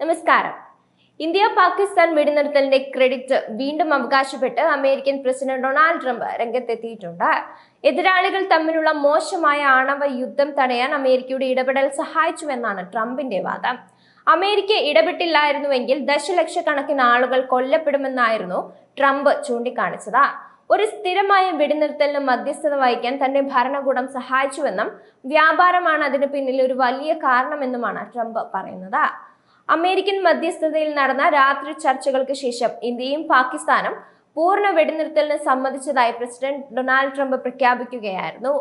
നമസ്കാരം. ഇന്ത്യ പാകിസ്ഥാൻ വെടിനിർത്തലിന്റെ ക്രെഡിറ്റ് വീണ്ടും അവകാശപ്പെട്ട് അമേരിക്കൻ പ്രസിഡന്റ് ഡൊണാൾഡ് ട്രംപ് രംഗത്തെത്തിയിട്ടുണ്ട്. എതിരാളികൾ തമ്മിലുള്ള മോശമായ ആണവ യുദ്ധം തടയാൻ അമേരിക്കയുടെ ഇടപെടൽ സഹായിച്ചുവെന്നാണ് ട്രംപിന്റെ വാദം. അമേരിക്ക ഇടപെട്ടില്ലായിരുന്നുവെങ്കിൽ ദശലക്ഷക്കണക്കിന് ആളുകൾ കൊല്ലപ്പെടുമെന്നായിരുന്നു ട്രംപ് ചൂണ്ടിക്കാണിച്ചത്. ഒരു സ്ഥിരമായ വെടിനിർത്തലിന് മധ്യസ്ഥത വഹിക്കാൻ തന്റെ ഭരണകൂടം സഹായിച്ചുവെന്നും വ്യാപാരമാണ് അതിന് പിന്നിൽ ഒരു വലിയ കാരണമെന്നുമാണ് ട്രംപ് പറയുന്നത്. അമേരിക്കൻ മധ്യസ്ഥതയിൽ നടന്ന രാത്രി ചർച്ചകൾക്ക് ശേഷം ഇന്ത്യയും പാകിസ്ഥാനും പൂർണ വെടിനിർത്തലിന് സമ്മതിച്ചതായി പ്രസിഡന്റ് ഡൊണാൾഡ് ട്രംപ് പ്രഖ്യാപിക്കുകയായിരുന്നു.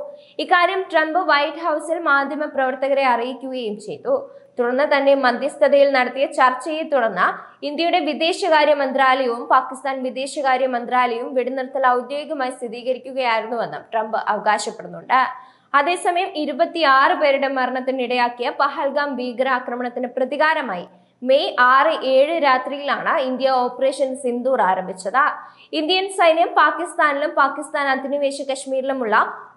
ഇക്കാര്യം ട്രംപ് വൈറ്റ് ഹൗസിൽ മാധ്യമ പ്രവർത്തകരെ അറിയിക്കുകയും ചെയ്തു. തുടർന്ന് തന്നെ മധ്യസ്ഥതയിൽ നടത്തിയ ചർച്ചയെ തുടർന്ന് ഇന്ത്യയുടെ വിദേശകാര്യ മന്ത്രാലയവും പാകിസ്ഥാൻ വിദേശകാര്യ മന്ത്രാലയവും വെടിനിർത്തൽ ഔദ്യോഗികമായി സ്ഥിരീകരിക്കുകയായിരുന്നുവെന്നും ട്രംപ് അവകാശപ്പെടുന്നുണ്ട്. അതേസമയം ഇരുപത്തിയാറ് പേരുടെ മരണത്തിനിടയാക്കിയ പഹൽഗാം ഭീകരാക്രമണത്തിന് പ്രതികാരമായി മെയ് ആറ് ഏഴ് രാത്രിയിലാണ് ഇന്ത്യ ഓപ്പറേഷൻ സിന്ദൂർ ആരംഭിച്ചത്. ഇന്ത്യൻ സൈന്യം പാകിസ്ഥാനിലും പാകിസ്ഥാൻ അധിനിവേശ കശ്മീരിലുമുള്ള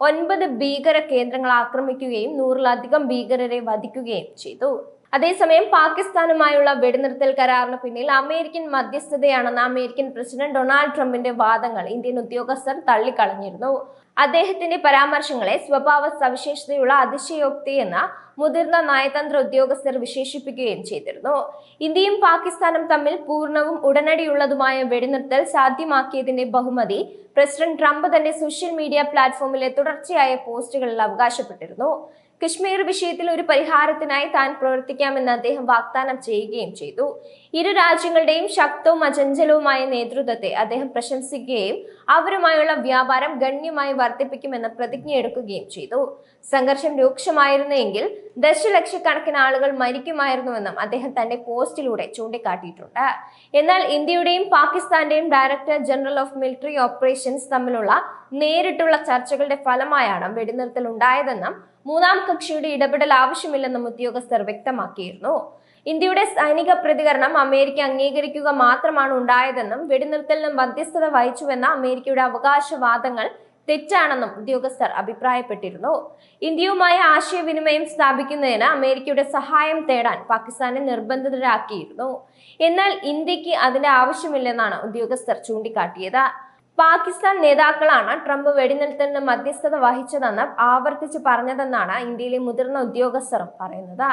ഒൻപത് ഭീകര കേന്ദ്രങ്ങൾ ആക്രമിക്കുകയും നൂറിലധികം ഭീകരരെ വധിക്കുകയും ചെയ്തു. അതേസമയം പാകിസ്ഥാനുമായുള്ള വെടിനിർത്തൽ കരാറിന് പിന്നിൽ അമേരിക്കൻ മധ്യസ്ഥതയാണെന്ന അമേരിക്കൻ പ്രസിഡന്റ് ഡൊണാൾഡ് ട്രംപിന്റെ വാദങ്ങൾ. ഇന്ത്യൻ ഉദ്യോഗസ്ഥർ തള്ളിക്കളഞ്ഞിരുന്നു. അദ്ദേഹത്തിന്റെ പരാമർശങ്ങളെ സ്വഭാവ സവിശേഷതയുള്ള അതിശയോക്തി എന്ന മുതിർന്ന നയതന്ത്ര ഉദ്യോഗസ്ഥർ വിശേഷിപ്പിക്കുകയും ചെയ്തിരുന്നു. ഇന്ത്യയും പാകിസ്ഥാനും തമ്മിൽ പൂർണവും ഉടനടിയുള്ളതുമായ വെടിനിർത്തൽ സാധ്യമാക്കിയതിന്റെ ബഹുമതി പ്രസിഡന്റ് ട്രംപ് തന്റെ സോഷ്യൽ മീഡിയ പ്ലാറ്റ്ഫോമിലെ തുടർച്ചയായ പോസ്റ്റുകളിൽ അവകാശപ്പെട്ടിരുന്നു. കശ്മീർ വിഷയത്തിൽ ഒരു പരിഹാരത്തിനായി താൻ പ്രവർത്തിക്കാമെന്ന് അദ്ദേഹം വാഗ്ദാനം ചെയ്യുകയും ചെയ്തു. ഇരു രാജ്യങ്ങളുടെയും ശക്തവും അചഞ്ചലവുമായ നേതൃത്വത്തെ അദ്ദേഹം പ്രശംസിക്കുകയും അവരുമായുള്ള വ്യാപാരം ഗണ്യമായി വർദ്ധിപ്പിക്കുമെന്ന് പ്രതിജ്ഞയെടുക്കുകയും ചെയ്തു. സംഘർഷം രൂക്ഷമായിരുന്നെങ്കിൽ ദശലക്ഷക്കണക്കിന് ആളുകൾ മരിക്കുമായിരുന്നുവെന്നും അദ്ദേഹം തന്റെ പോസ്റ്റിലൂടെ ചൂണ്ടിക്കാട്ടിയിട്ടുണ്ട്. എന്നാൽ ഇന്ത്യയുടെയും പാകിസ്ഥാന്റെയും director general of military operations തമ്മിലുള്ള നേരിട്ടുള്ള ചർച്ചകളുടെ ഫലമായാണ് വെടിനിർത്തൽ ഉണ്ടായതെന്നും മൂന്നാം കക്ഷിയുടെ ഇടപെടൽ ആവശ്യമില്ലെന്നും ഉദ്യോഗസ്ഥർ വ്യക്തമാക്കിയിരുന്നു. ഇന്ത്യയുടെ സൈനിക പ്രതികരണം അമേരിക്ക അംഗീകരിക്കുക മാത്രമാണ് ഉണ്ടായതെന്നും വെടിനിർത്തലിന് മധ്യസ്ഥത വഹിച്ചുവെന്ന അമേരിക്കയുടെ അവകാശവാദങ്ങൾ തെറ്റാണെന്നും ഉദ്യോഗസ്ഥർ അഭിപ്രായപ്പെട്ടിരുന്നു. ഇന്ത്യയുമായി ആശയവിനിമയം സ്ഥാപിക്കുന്നതിന് അമേരിക്കയുടെ സഹായം തേടാൻ പാകിസ്ഥാനെ നിർബന്ധിതരാക്കിയിരുന്നു. എന്നാൽ ഇന്ത്യയ്ക്ക് അതിന്റെ ആവശ്യമില്ലെന്നാണ് ഉദ്യോഗസ്ഥർ ചൂണ്ടിക്കാട്ടിയത്. പാകിസ്ഥാൻ നേതാക്കളാണ് ട്രംപ് വെടിനിർത്തലിന് മധ്യസ്ഥത വഹിച്ചതെന്ന് ആവർത്തിച്ച് പറഞ്ഞതെന്നാണ് ഇന്ത്യയിലെ മുതിർന്ന ഉദ്യോഗസ്ഥർ പറയുന്നത്.